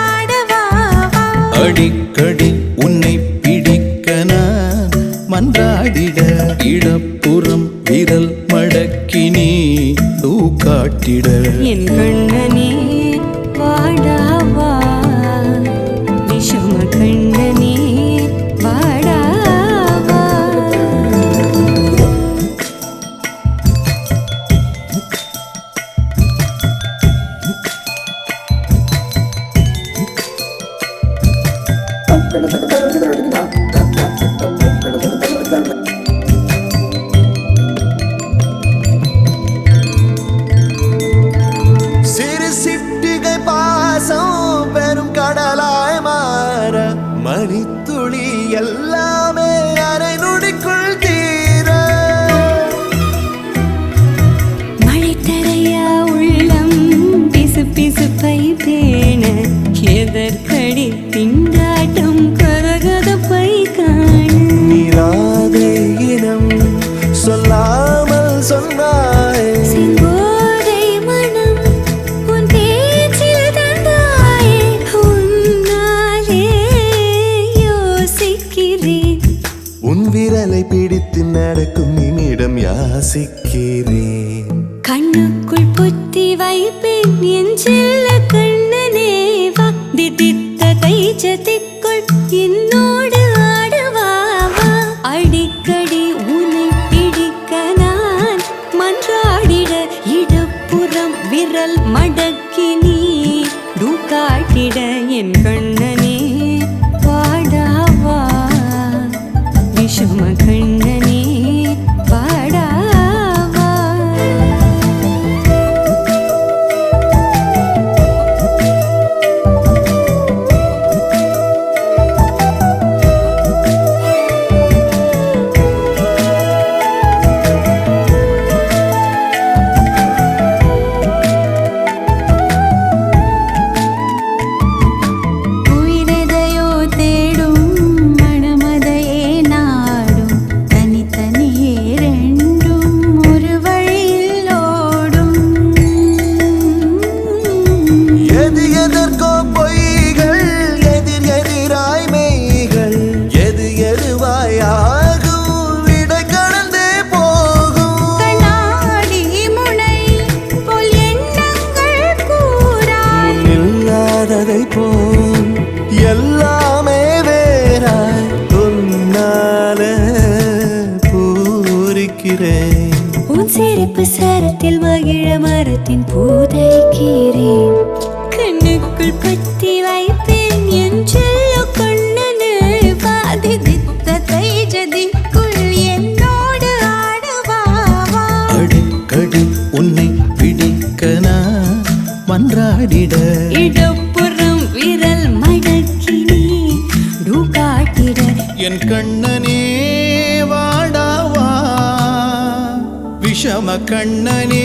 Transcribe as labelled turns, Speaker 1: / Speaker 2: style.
Speaker 1: ஆடவா வா.
Speaker 2: அடிக்கடி உன்னை பிடிக்க நான் மன்றாடிட இடப்புறம்
Speaker 3: என் கண்ணனே வாடாவா விஷம கண்ணனே வாடாவா
Speaker 2: சிறு பனித்துளி எல்லாமே அரை நொடிக்குள் தீர.
Speaker 3: மழை தரையா உள்ளம் பிசு பிசுப்பை பேண
Speaker 2: எதற்கு விரலை பிடித்து நடக்கும் நிமிடம் யாசிக்கிறேன்.
Speaker 3: கண்ணுக்குள் புத்தி வைப்பேன் என் செல்ல கண்ணனே வா. திதித்த தைச்சதிக்குள் என்னோடு ஆடவா அடிக்கடி உன்னை பிடிக்க நான் மன்றாடிட இடப்புறம் விரல் மடக்கி நீ காட்டிட என்
Speaker 2: இல்லாததை போல் எல்லாமே வேறாய் உன்னால பூரிக்கிறேன்.
Speaker 3: உன் சிரிப்பு சரத்தில் மகிழ மரத்தின் பூதைக்கிறேன் கண்ணுக்குள் பத்தி வைப்பேன் என் செல்ல கண்ணனே. வாதி
Speaker 1: தித்த தைஜதிக்குள் என்னோடு ஆடவா? வா.
Speaker 2: அடிக்கடி உன்னை பிடிக்க நான் மன்றாடிட.
Speaker 3: இடப்புறம் காட்டிட
Speaker 2: என் கண்ணனே வாடாவா விஷம கண்ணனே